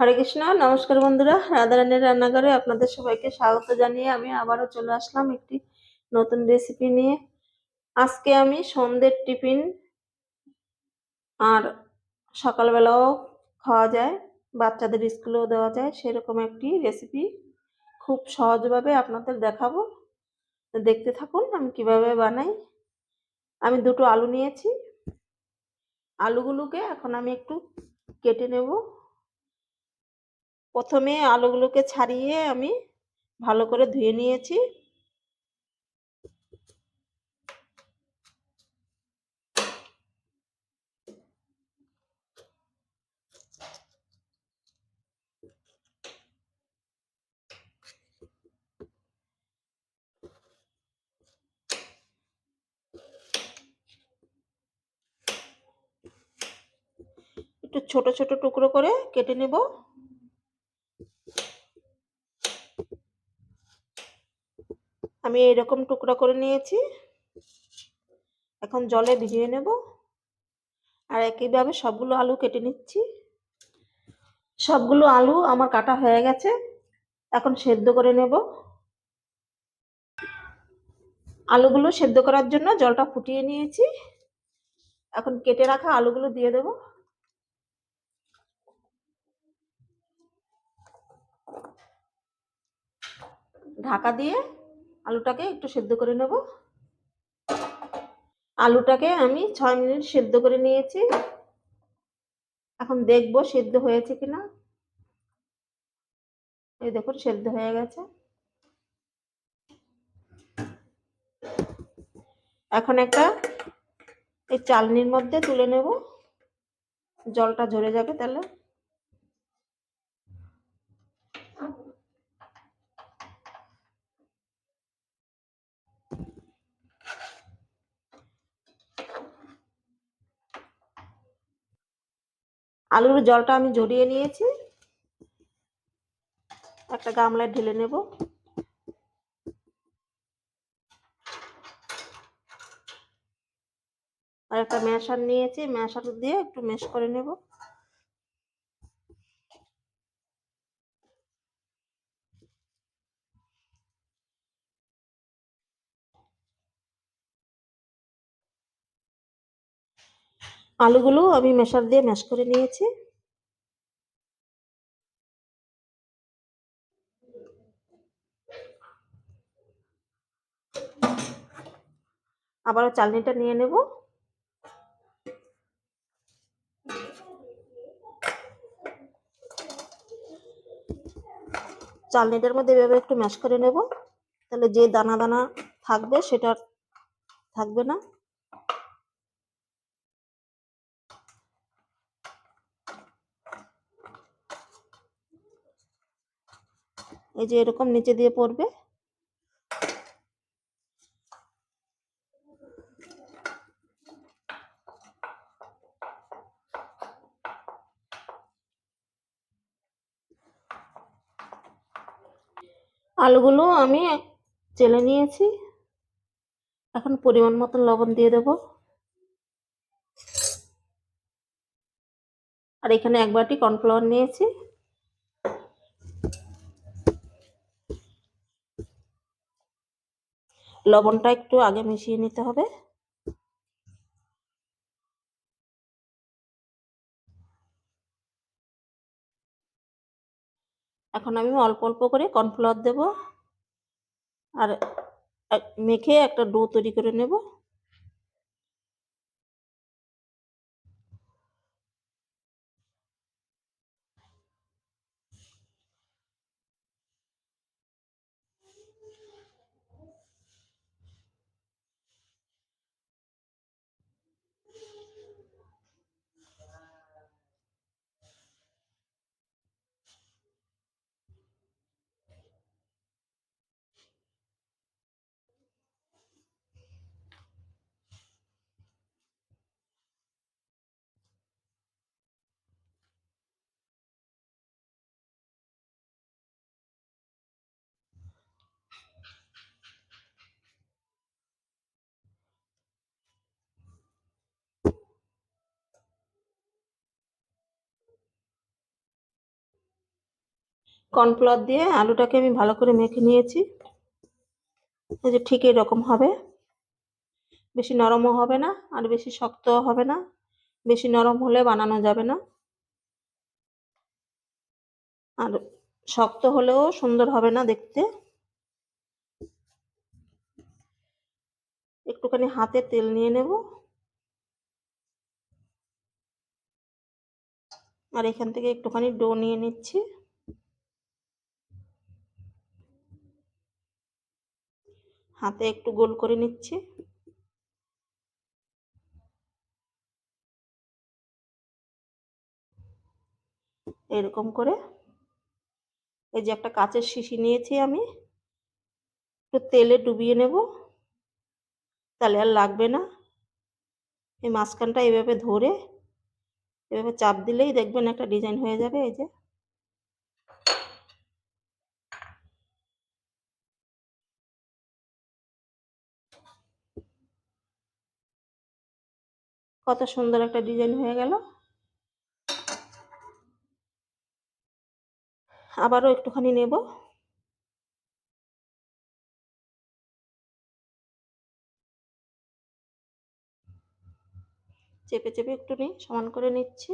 হরে কৃষ্ণ, নমস্কার বন্ধুরা। রাধারানীর রান্নাঘরে আপনাদের সবাইকে স্বাগত জানিয়ে আমি আবারও চলে আসলাম একটি নতুন রেসিপি নিয়ে। আজকে আমি সন্ধ্যের টিফিন আর সকালবেলাও খাওয়া যায়, বাচ্চাদের স্কুলেও দেওয়া যায়, সেরকম একটি রেসিপি খুব সহজভাবে আপনাদের দেখাবো। দেখতে থাকুন আমি কীভাবে বানাই। আমি দুটো আলু নিয়েছি। আলুগুলোকে এখন আমি একটু কেটে নেব। প্রথমে আলুগুলোকে ছাড়িয়ে আমি ভালো করে ধুয়ে নিয়েছি। একটু ছোট ছোট টুকরো করে কেটে নেব। আমি এরকম টুকরা করে নিয়েছি। এখন জলে ভিজিয়ে নেব। আর একইভাবে সবগুলো আলু কেটে নিচ্ছি। সবগুলো আলু আমার কাটা হয়ে গেছে। এখন সেদ্ধ করে নেব। আলুগুলো সেদ্ধ করার জন্য জলটা ফুটিয়ে নিয়েছি। এখন কেটে রাখা আলুগুলো দিয়ে দেব। ঢাকা দিয়ে আলুটাকে একটু সেদ্ধ করে নেব। আলুটাকে আমি ছয় মিনিট সেদ্ধ করে নিয়েছি। এখন দেখব সেদ্ধ হয়েছে কিনা। এই দেখুন, সেদ্ধ হয়ে গেছে। এখন একটা এই চালনির মধ্যে তুলে নেব। জলটা ঝরে যাবে তাহলে। আলুর জলটা আমি ঝরিয়ে নিয়েছি। একটা গামলায় ঢেলে নেব। আর একটা ম্যাশার নিয়েছি ম্যাশার দিয়ে একটু মেশ করে নেব। আলুগুলো আমি মেশার দিয়ে ম্যাশ করে নিয়েছি। আবারও চালনিটা নিয়ে নেব। চালনিটার মধ্যে এভাবে একটু ম্যাশ করে নেব। তাহলে যে দানা দানা থাকবে সেটা থাকবে না। এই যে এরকম নিচে দিয়ে পড়বে। আলুগুলো আমি চেলে নিয়েছি। এখন পরিমাণ মতন লবণ দিয়ে দেব। আর এখানে এক বাটি কর্নফ্লাওয়ার নিয়েছি। লবণটা একটু আগে মিশিয়ে নিতে হবে। এখন আমি অল্প অল্প করে কর্নফ্লাওয়ার দেব। আর মেখে একটা ডো তৈরি করে নেব। কর্নফ্লাওয়ার দিয়ে আলুটাকে আমি ভালো করে মেখে নিয়েছি। এই যে ঠিক এরকম হবে। বেশি নরমও হবে না আর বেশি শক্তও হবে না। বেশি নরম হলে বানানো যাবে না। আর শক্ত হলেও সুন্দর হবে না দেখতে। একটুখানি হাতে তেল নিয়ে নেব। আর এখান থেকে একটুখানি ডো নিয়ে নিচ্ছি। হাতে একটু গোল করে নিচ্ছি। এরকম করে। এই যে একটা কাচের শিশি নিয়েছি আমি। একটু তেলে ডুবিয়ে নেব। তাহলে আর লাগবে না। এই মাঝখানটা এভাবে ধরে, এভাবে চাপ দিলেই দেখবেন একটা ডিজাইন হয়ে যাবে, এই যে। কত সুন্দর একটা ডিজাইন হয়ে গেল। আবারও একটুখানি নেব। চেপে চেপে একটু নিই, সমান করে নিচ্ছি।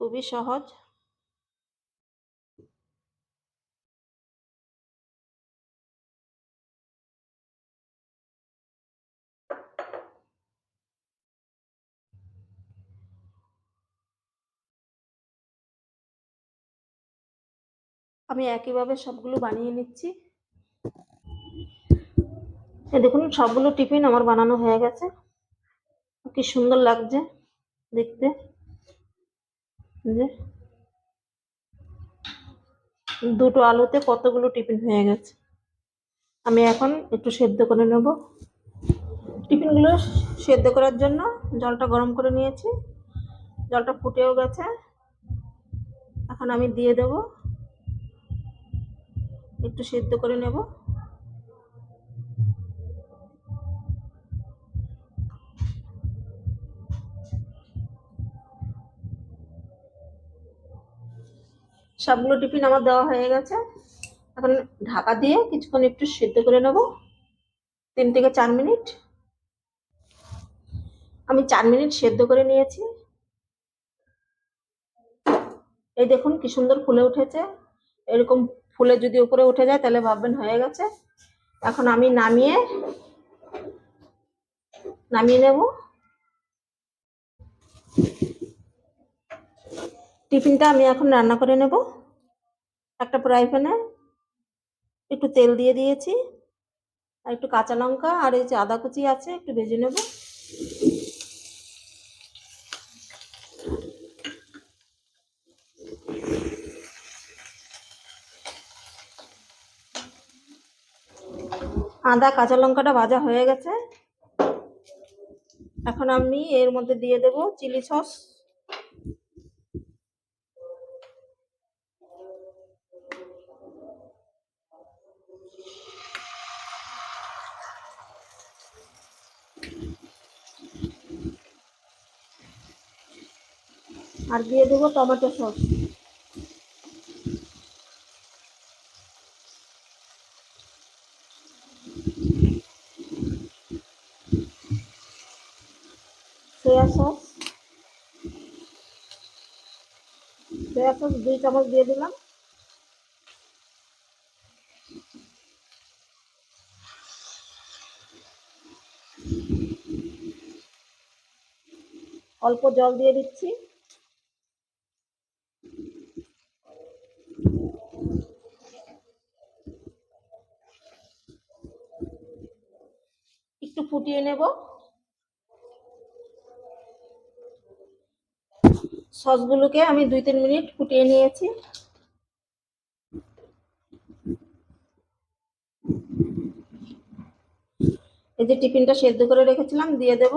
খুবই সহজ। আমি একইভাবে সবগুলো বানিয়ে নিচ্ছি। দেখুন, সবগুলো টিফিন আমার বানানো হয়ে গেছে। কি সুন্দর লাগছে দেখতে। যে দুটো আলুতে কতগুলো টিফিন হয়ে গেছে? আমি এখন একটু সেদ্ধ করে নেব। টিফিনগুলো সেদ্ধ করার জন্য জলটা গরম করে নিয়েছি। জলটা ফুটেও গেছে। এখন আমি দিয়ে দেব। একটু সেদ্ধ করে নেব। সবগুলো টিফিন আমার দেওয়া হয়ে গেছে। এখন ঢাকা দিয়ে কিছুক্ষণ একটু সেদ্ধ করে নেব। তিন থেকে চার মিনিট। আমি চার মিনিট সেদ্ধ করে নিয়েছি। এই দেখুন কি সুন্দর ফুলে উঠেছে। এরকম ফুলে যদি উপরে উঠে যায় তাহলে ভাববেন হয়ে গেছে। এখন আমি নামিয়ে নামিয়ে নেব। টিফিনটা আমি এখন রান্না করে নেব। একটা ফ্রাই প্যানে একটু তেল দিয়ে দিয়েছি, আর একটু কাঁচা লঙ্কা, আর এই যে আদা কুচি আছে, একটু ভেজে নেব। আদা, কাঁচা লঙ্কাটা ভাজা হয়ে গেছে। এখন আমি এর মধ্যে দিয়ে দেব চিলি সস। আর দিয়ে দেবো tomato sauce. Soya sauce. Soya sauce দুই চামচ দিয়ে দিলাম। অল্প জল দিয়ে দিচ্ছি। একটু ফুটিয়ে নেব। সসগুলোকে আমি দুই তিন মিনিট ফুটিয়ে নিয়েছি। এই যে টিফিনটা সেদ্ধ করে রেখেছিলাম, দিয়ে দেব।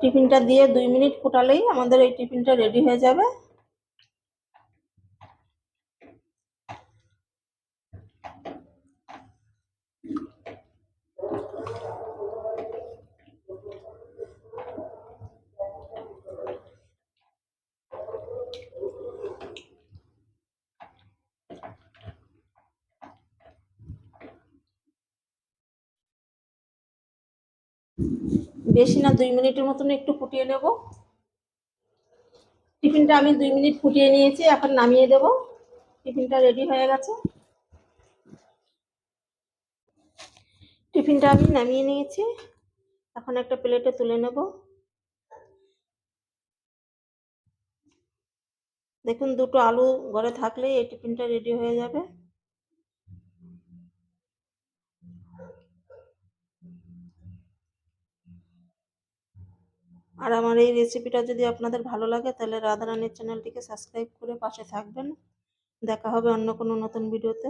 টিফিনটা দিয়ে দুই মিনিট ফুটালেই আমাদের এই টিফিনটা রেডি হয়ে যাবে। বেশি না দুই মিনিটের মতন একটু ফুটিয়ে নেব। টিফিনটা আমি দুই মিনিট ফুটিয়ে নিয়েছি, এখন নামিয়ে দেব। টিফিনটা রেডি হয়ে গেছে। টিফিনটা আমি নামিয়ে নিয়েছি। এখন একটা প্লেটে তুলে নেব। দেখুন, দুটো আলু ঘরে থাকলেই এই টিফিনটা রেডি হয়ে যাবে। আর আমার এই রেসিপিটা যদি আপনাদের ভালো লাগে, তাহলে রাধারানীর চ্যানেলটিকে সাবস্ক্রাইব করে পাশে থাকবেন। দেখা হবে অন্য কোনো নতুন ভিডিওতে